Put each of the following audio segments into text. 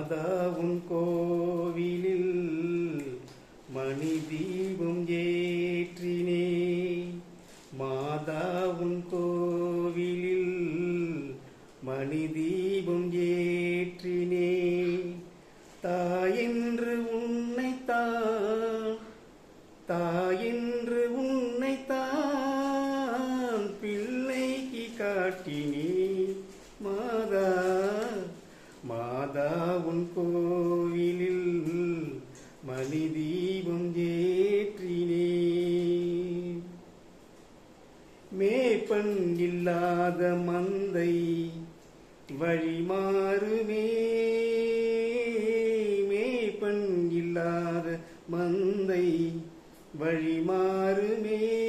மாதா உன் கோவிலில் மணி தீபம் ஏற்றினே. மாதா உன் கோவிலில் மணி தீபம் ஏற்றினே. தாயென்று உன்னைத்தான் தாயென்று உன்னைத்தான் பிள்ளைக்கு காட்டினே. மாதா மாதா உன் கோவிலில் மணி தீபம் ஏற்றினே. மேப்பண் இல்லாத மந்தை வழிமாறுமே. மேப்பண் இல்லாத மந்தை வழிமாறுமே.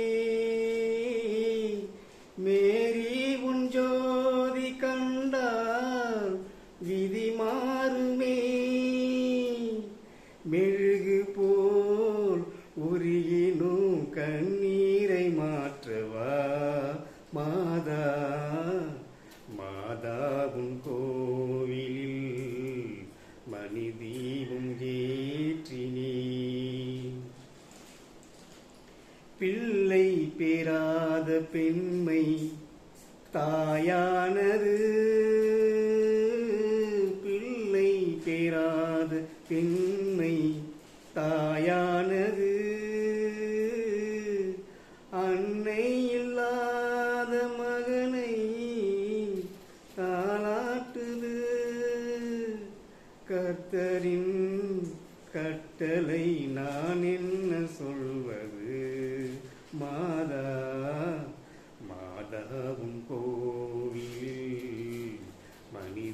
மெழுகு போல் உரியினும் கண்ணீரை மாற்றவா? மாதா மாதாவும் கோவிலில் மணி தீபம் ஏற்றினே பிள்ளை பெறாத பெண்மை தாயானது. பிள்ளை தாயானது பெண்மை தாயானது. அன்னை இல்லாத மகனை தாளாட்டுது. கர்த்தரின் கட்டளை நான் என்ன சொல்வது? மாதா மாதாவும் கோவிலில் மணி